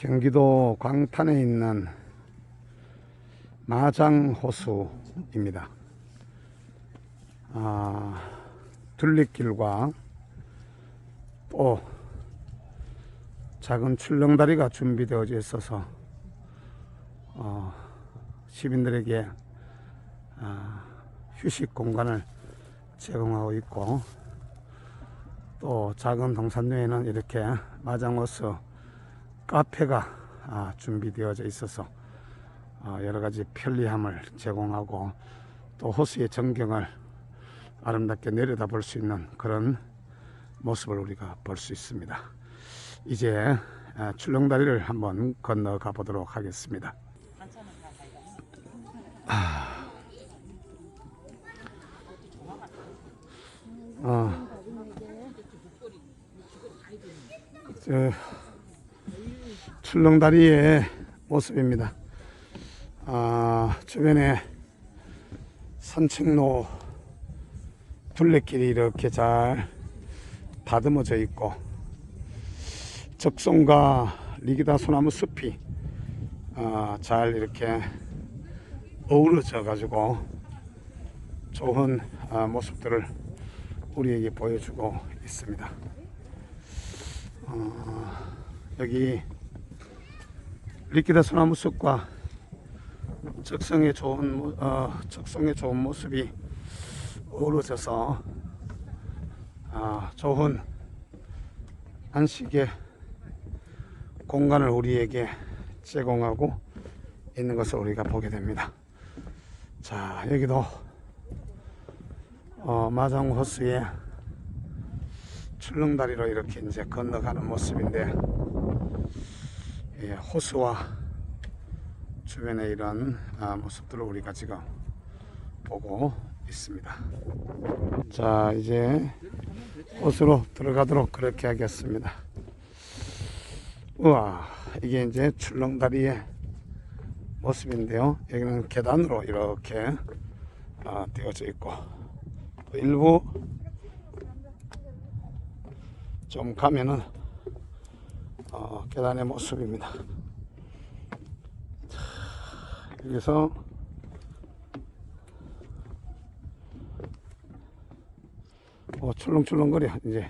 경기도 광탄에 있는 마장호수입니다. 아, 둘레길과 또 작은 출렁다리가 준비되어 있어서 어, 시민들에게 아, 휴식 공간을 제공하고 있고 또 작은 동산로에는 이렇게 마장호수 카페가 아, 준비되어져 있어서 어, 여러 가지 편리함을 제공하고 또 호수의 전경을 아름답게 내려다 볼 수 있는 그런 모습을 우리가 볼 수 있습니다. 이제 아, 출렁다리를 한번 건너가 보도록 하겠습니다. 아, 저 출렁다리의 모습입니다. 아, 주변에 산책로 둘레길이 이렇게 잘 다듬어져 있고 적송과 리기다 소나무 숲이 아, 잘 이렇게 어우러져 가지고 좋은 아, 모습들을 우리에게 보여주고 있습니다. 어, 여기 리기다 소나무 숲과 적성에 좋은 모- 어, 적성에 좋은 모습이 어우러져서 아, 좋은 안식의 공간을 우리에게 제공하고 있는 것을 우리가 보게 됩니다. 자, 여기도 어, 마장 호수에 출렁다리로 이렇게 이제 건너가는 모습인데 예, 호수와 주변에 이런 아, 모습들을 우리가 지금 보고 있습니다. 자, 이제 호수로 들어가도록 그렇게 하겠습니다. 우와, 이게 이제 출렁다리의 모습인데요. 여기는 계단으로 이렇게 아, 되어져 있고 또 일부 좀 가면은 어, 계단의 모습입니다. 자, 여기서 어, 출렁출렁거려 이제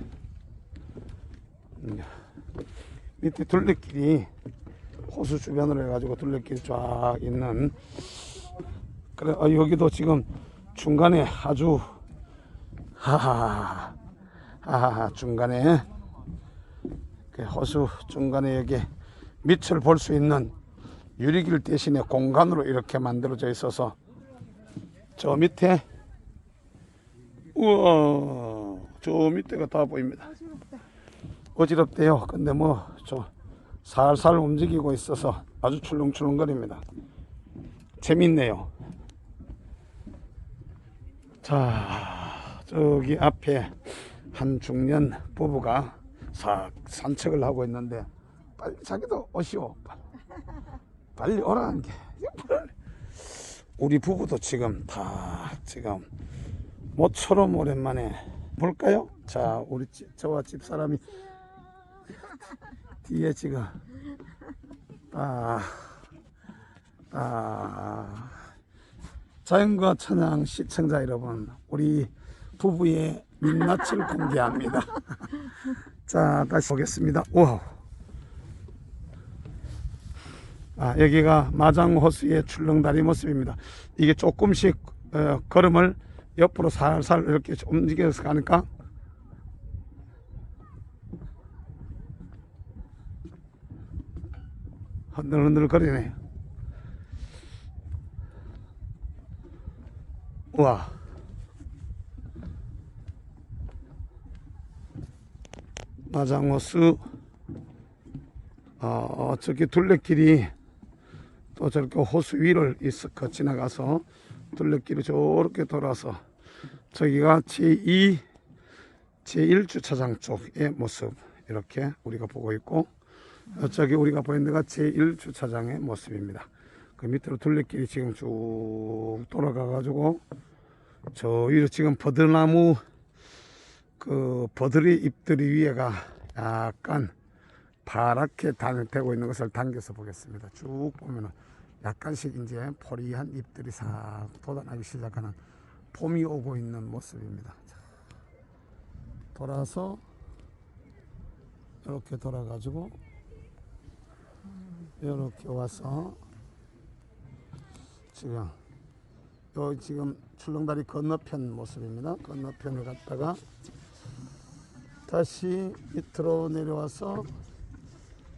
음, 밑에 둘레길이 호수 주변으로 해가지고 둘레길이 쫙 있는 그래 어, 여기도 지금 중간에 아주 하하 하하 중간에 그 호수 중간에 여기 밑을 볼 수 있는 유리길 대신에 공간으로 이렇게 만들어져 있어서 저 밑에 우와 저 밑에가 다 보입니다. 어지럽대요. 근데 뭐 저 살살 움직이고 있어서 아주 출렁출렁거립니다. 재밌네요. 자 저기 앞에 한 중년 부부가 사, 산책을 하고 있는데 빨리 자기도 오시오. 빨리. 오라는 게. 우리 부부도 지금 다 지금 모처럼 오랜만에 볼까요? 자 우리 집, 저와 집사람이 뒤에 지금. 아, 아, 자연과 천양 시청자 여러분 우리 부부의 민낯을 공개합니다 자 다시 보겠습니다 우와 아, 여기가 마장호수의 출렁다리 모습입니다. 이게 조금씩 어, 걸음을 옆으로 살살 이렇게 움직여서 가니까 흔들흔들 거리네. 우와. 마장호수 어, 저기 둘레길이 또 저렇게 호수 위를 있어 지나가서 둘레길이 저렇게 돌아서 저기가 제2 제1주차장 쪽의 모습 이렇게 우리가 보고 있고 어, 저기 우리가 보이는 데가 제1주차장의 모습입니다. 그 밑으로 둘레길이 지금 쭉 돌아가 가지고 저 위로 지금 버드나무 그 버들이 잎들이 위에가 약간 파랗게 단- 되고 있는 것을 당겨서 보겠습니다. 쭉 보면은 약간씩 이제 포리한 잎들이 싹 돋아나기 시작하는 봄이 오고 있는 모습입니다. 자, 돌아서 이렇게 돌아가지고 이렇게 와서 지금 요 지금 출렁다리 건너편 모습입니다. 건너편에 갔다가 다시 밑으로 내려와서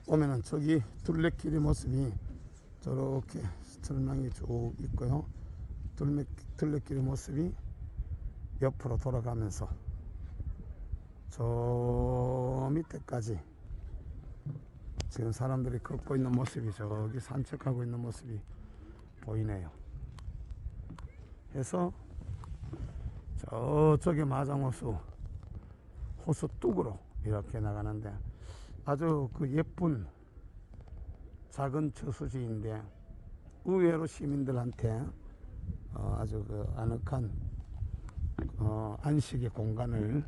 오면은 저기 둘레길의 모습이 저렇게 절망이 쭉 있고요. 둘레, 둘레길의 모습이 옆으로 돌아가면서 저 밑에까지 지금 사람들이 걷고 있는 모습이 저기 산책하고 있는 모습이 보이네요. 해서 저쪽에 마장호수 호수 뚝으로 이렇게 나가는데 아주 그 예쁜 작은 저수지인데 의외로 시민들한테 어, 아주 그 아늑한 어, 안식의 공간을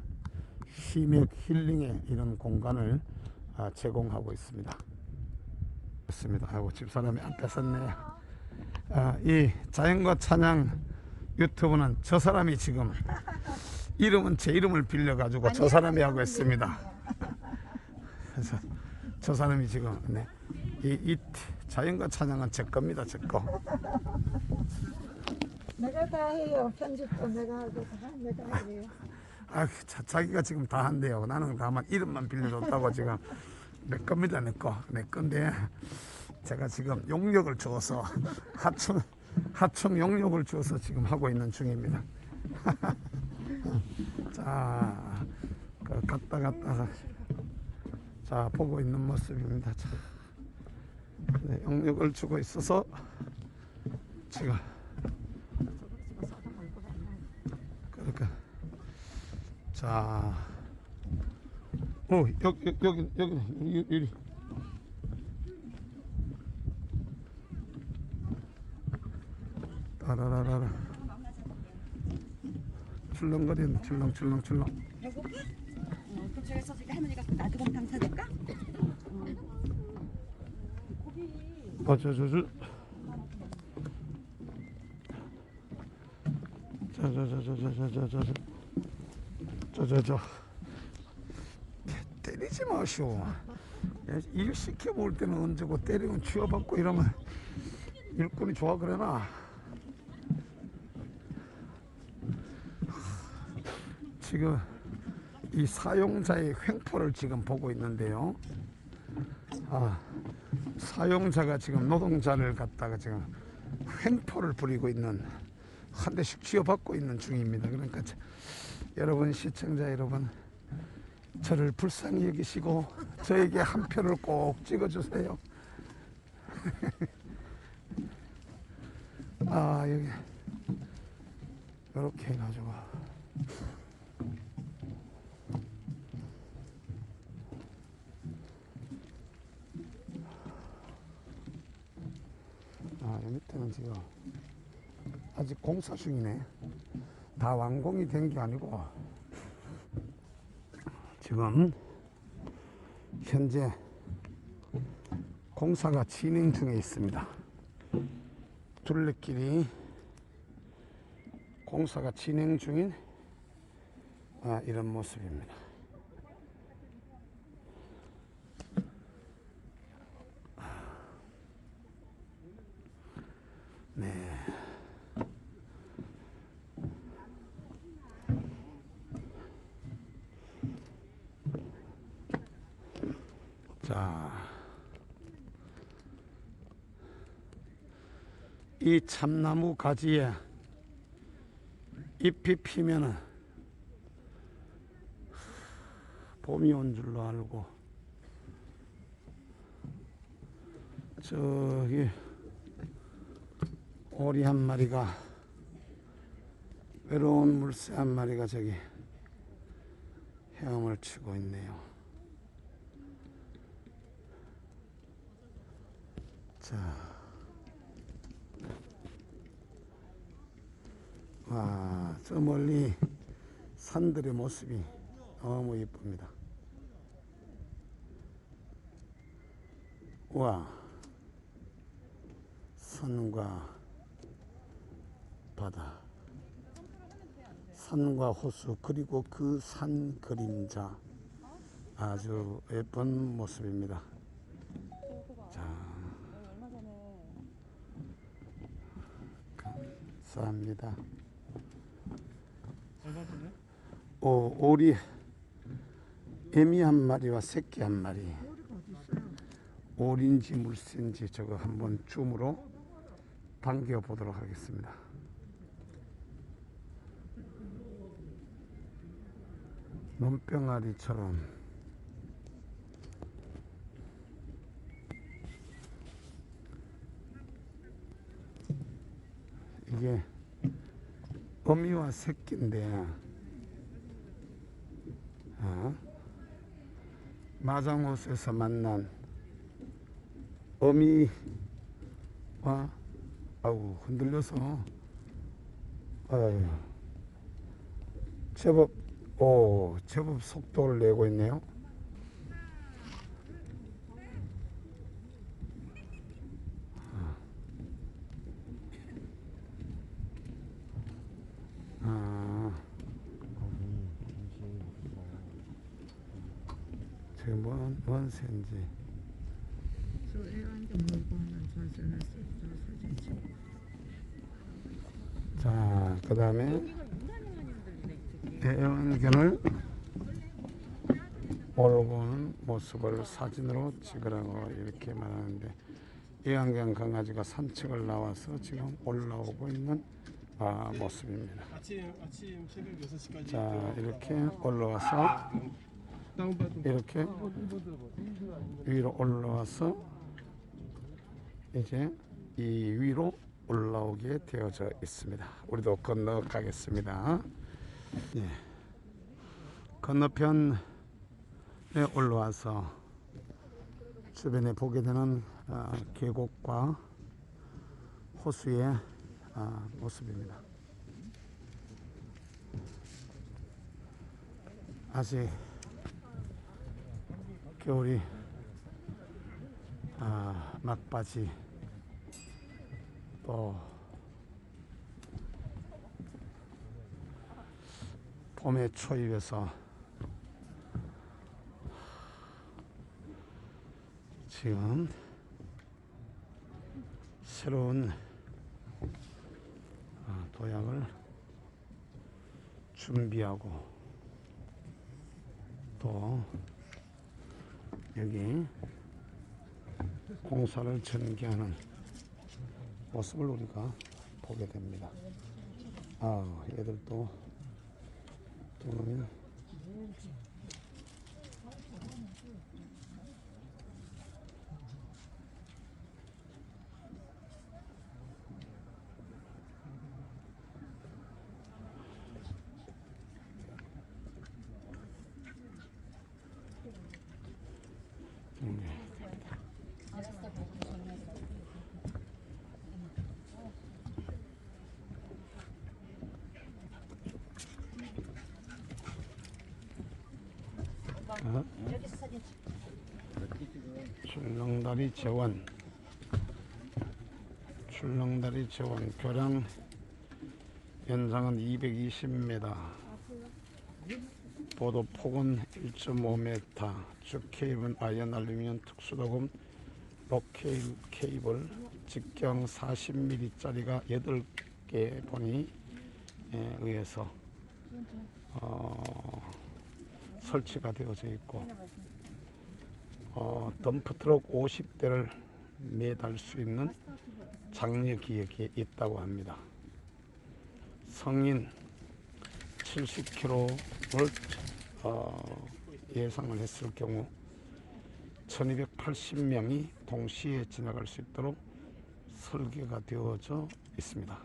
심액 힐링의 이런 공간을 아, 제공하고 있습니다. 그렇습니다. 아이고 집사람이 앞에 섰네요. 아, 이 자연과 찬양 유튜브는 저 사람이 지금 이름은 제 이름을 빌려 가지고 저 사람이 하고 있습니다. 그래서 저 사람이 지금 네. 이, 이 자연과 찬양은 제 겁니다. 제 거. 내가 다 해요. 편집도 내가 하고 다 내가 해요. 아, 자, 자기가 지금 다 한대요. 나는 다만 이름만 빌려줬다고 지금 내 겁니다, 내 거. 내 건데 제가 지금 용역을 주어서 하청 하청 용역을 주어서 지금 하고 있는 중입니다. 자, 그 갔다 갔다 자 보고 있는 모습입니다. 자, 네, 용역을 주고 있어서 지금 그러니까. 자, 어 여기 여기 여기 여기 여기. 따라라라라. 출렁거리는 출렁 출렁 출렁. 배고파? 어, 저기서 저기 할머니가 나두곰탕 사줄까? 어저저저. 저저저저저저저저. 저저저. 때리지 마시오. 야, 일 시켜 볼 때는 언제고 때리면 취업받고 이러면 일꾼이 좋아 그래나. 지금 이 사용자의 횡포를 지금 보고 있는데요. 아, 사용자가 지금 노동자를 갖다가 지금 횡포를 부리고 있는 한 대씩 쥐어받고 있는 중입니다. 그러니까 저- 여러분 시청자 여러분 저를 불쌍히 여기시고 저에게 한 표를 꼭 찍어주세요. 아 여기 이렇게 해가지고 아, 이 밑에는 지금 아직 공 사 중이네. 다 완공이 된 게 아니고 지금 현재 공사가 진행 중에 있습니다. 둘레길이 공사가 진행 중인 아, 이런 모습입니다. 자, 이 참나무 가지에 잎이 피면은 봄이 온 줄로 알고 저기 오리 한 마리가 외로운 물새 한 마리가 저기 헤엄을 치고 있네요. 자, 와, 저 멀리 산들의 모습이 너무 예쁩니다. 산과 바다 산과 호수 그리고 그 산 그림자 아주 예쁜 모습입니다. 자, 얼마 전에 감사합니다. 오, 오리 애미 한 마리와 새끼 한 마리. 오리인지 물새인지 저거 한번 줌으로 당겨 보도록 하겠습니다. 눈병아리처럼 이게 어미와 새끼인데 어? 마장호수에서 만난 어미와 아우 흔들려서 아유 제법 오 제법 속도를 내고 있네요. 아, 저게 뭔, 뭔 새인지. 저 애완견 물고 하는 좌선했어. 좌선 찍고. 자, 그 다음에 애완견을 몰고 오는 모습을 사진으로 찍으라고 이렇게 말하는데 애완견 강아지가 산책을 나와서 지금 올라오고 있는 아, 모습입니다. 아침 아침 새벽 6시까지 자, 이렇게 올라와서 이렇게 위로 올라와서 이제 이 위로 올라오게 되어져 있습니다. 우리도 건너가겠습니다. 예. 건너편에 올라와서 주변에 보게 되는 아, 계곡과 호수의 아, 모습입니다. 아직 겨울이 아, 막바지 또 봄의 초입에서 지금 새로운 아, 도약을 준비하고 또 여기 공사를 전개하는 모습을 우리가 보게 됩니다. 아, 얘들도 여 출렁다리 재원. 출렁다리 재원 교량 연장은 220m 보도 폭은 1.5m 주 케이블 아연 알루미늄 특수도금. 록 케이블, 직경 40mm짜리가 8개 본이 에 의해서 어, 설치가 되어져 있고 어, 덤프트럭 50대를 매달 수 있는 장려 기획이 있다고 합니다. 성인 70kg를 어, 예상을 했을 경우 1280명이 동시에 지나갈 수 있도록 설계가 되어져 있습니다.